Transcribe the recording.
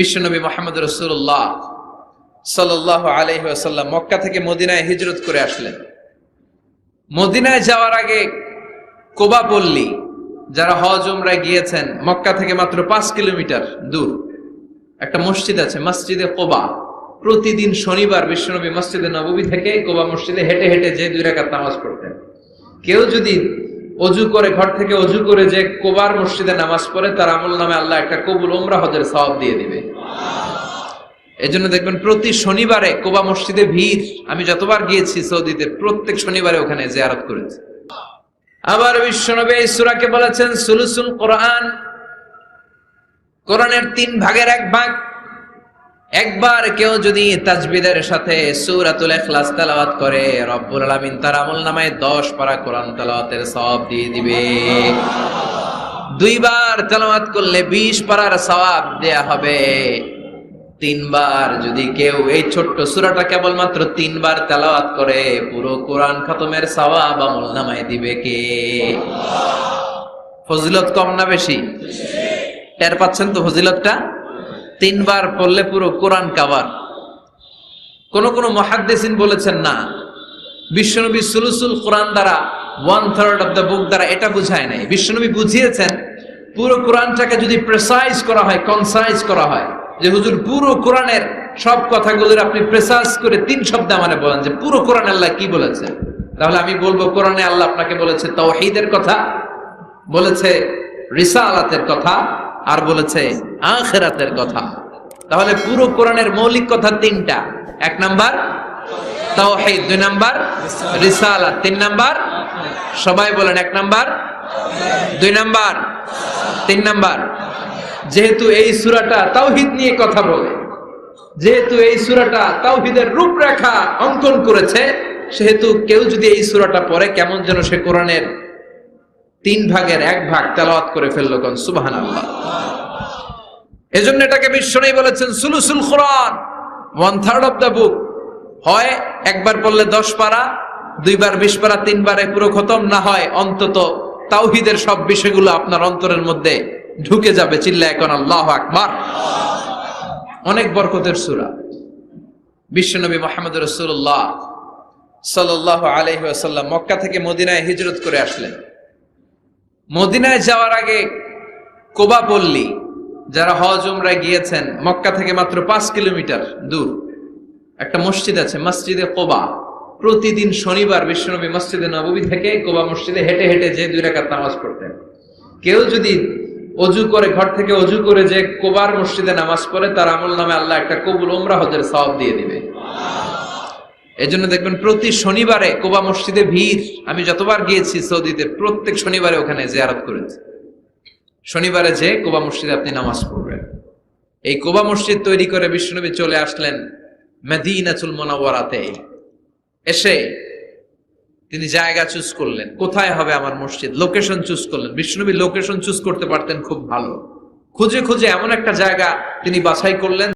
বিশ্বনবী মোহাম্মদ রসুল্লাহ সাল্লাহ আলহিহাসাল্লাম মক্কা থেকে মদিনায় হিজরত করে আসলেন। মদিনায় যাওয়ার আগে কোবা পল্লী, যারা হজ উমরায় গিয়েছেন, মক্কা থেকে মাত্র পাঁচ কিলোমিটার দূর। একটা মসজিদ আছে, মসজিদে কোবা। প্রতিদিন শনিবার বিশ্বনবী মসজিদে নববী থেকে কোবা মসজিদে হেঁটে হেঁটে যে দুই রাকাত নামাজ পড়তেন। কেউ যদি অজু করে, ঘর থেকে অজু করে যে কোবার মসজিদে নামাজ পড়ে, তার আমল নামে আল্লাহ একটা কবুল ওমরা হজের সওয়াব দিয়ে দিবে। এই জন্য দেখবেন প্রতি শনিবারে কোবা মসজিদে ভিড়। আমি যতবার গিয়েছি সৌদিতে, প্রত্যেক শনিবারে ওখানে জিয়ারত করেছি। আবার বিশ্বনবী সূরাকে বলেছেন, সুলুসুল কোরআন। কোরআনের তিন ভাগের এক ভাগ। একবার কেউ যদি তাজবিদের সাথে সূরাতুল ইখলাস তেলাওয়াত করে, রব্বুল আলামিন তার আমল নামায় 10 পারা কোরআন তেলাওয়াতের সওয়াব দিয়ে দিবে। দুইবার তেলাওয়াত করলে 20 পারার সওয়াব দেয়া হবে। তিনবার যদি কেউ এই ছোট্ট সূরাটা কেবলমাত্র তিনবার তেলাওয়াত করে, পুরো কোরআন খতমের সওয়াব আমল নামায় দিবে কে? ফজিলত কম না বেশি? টের পাচ্ছেন তো ফজিলতটা? তিনবার পড়লে পুরো কোরআন কাবার কোন কোন মহাদ্দেসিন বলেছেন না, বিশ্বনবী সুলুসুল কোরআন দ্বারা one third of the book দ্বারা এটা বুঝায় নাই। বিশ্বনবী বুঝিয়েছেন, পুরো কোরআনটাকে যদি প্রেসাইজ করা হয় কনসাইজ করা হয়, যে হুজুর পুরো কোরআনের সব কথাগুলোর আপনি প্রেসাইজ করে তিন শব্দে আমারে বলেন যে পুরো কোরআন আল্লাহ কি বলেছে? তাহলে আমি বলব, কোরআনে আল্লাহ আপনাকে বলেছে তাওহীদের কথা, বলেছে রিসালাতের কথা, আর বলেছে আখেরাতের কথা। তাহলে পুরো কোরআনের মৌলিক কথা তিনটা। এক নাম্বার, তাওহীদ। দুই নাম্বার, রিসালাত। তিন নাম্বার, সবাই বলেন এক নাম্বার। দুই নাম্বার, তিন নাম্বার। যেহেতু এই সূরাটা তাওহীদ নিয়ে কথা বলে, যেহেতু এই সূরাটা তাওহীদের রূপরেখা অঙ্কন করেছে, সেহেতু কেউ যদি এই সূরাটা পড়ে, কেমন যেন সে কোরআনের তিন ভাগের এক ভাগ তেলাওয়াত করে ফেলল কোন, সুবহানাল্লাহ। এজন্য এটাকে বিশ্বনেই বলেছেন সুলুসুল কোরআন one third of the book হয় একবার পড়লে দশ পারা, দুইবার বিশ পারা, তিনবারে পুরো খতম, না হয় অন্তত তাওহিদের সব বিষয়গুলো আপনার অন্তরের মধ্যে ঢুকে যাবে চিল্লা এখন আল্লাহ আকবার। অনেক বরকতের সুরা। বিশ্বনবী মোহাম্মদ রসুল্লাহ সাল্লাহ আলহি আসাল্লাম মক্কা থেকে মদিনায় হিজরত করে আসলেন। মদিনায় যাওয়ার আগে কোবা পল্লী যারা হজ উমরায় গিয়েছেন, মক্কা থেকে মাত্র পাঁচ কিলোমিটার দূর, একটা মসজিদ আছে, মসজিদে কোবা। প্রতিদিন শনিবার বিশ্বনবী মসজিদে নববী থেকে কোবা মসজিদে হেঁটে হেঁটে যে দুই রাকাত নামাজ পড়তেন। কেউ যদি অজু করে, ঘর থেকে অজু করে যে কোবার মসজিদে নামাজ পড়ে, তার আমল নামে আল্লাহ একটা কবুল ওমরা হজের সওয়াব দিয়ে দিবে। এই জন্য দেখবেন প্রতি শনিবারে কোবা মসজিদে ভিড়। আমি যতবার গিয়েছি সৌদিতে, প্রত্যেক শনিবারে ওখানে জিয়ারত করেছি। শনিবারে যে কোবা মসজিদে আপনি নামাজ পড়বেন। এই কোবা মসজিদ তৈরি করে বিশ্বনবী চলে আসলেন মেদিনাচুল মোনাওয়ারাতে। এসে তিনি জায়গা চুজ করলেন। কোথায় হবে আমার মসজিদ? লোকেশন চুজ করলেন। বিষ্ণুনবী লোকেশন চুজ করতে পারতেন খুব ভালো। খুঁজে খুঁজে এমন একটা জায়গা তিনি বাছাই করলেন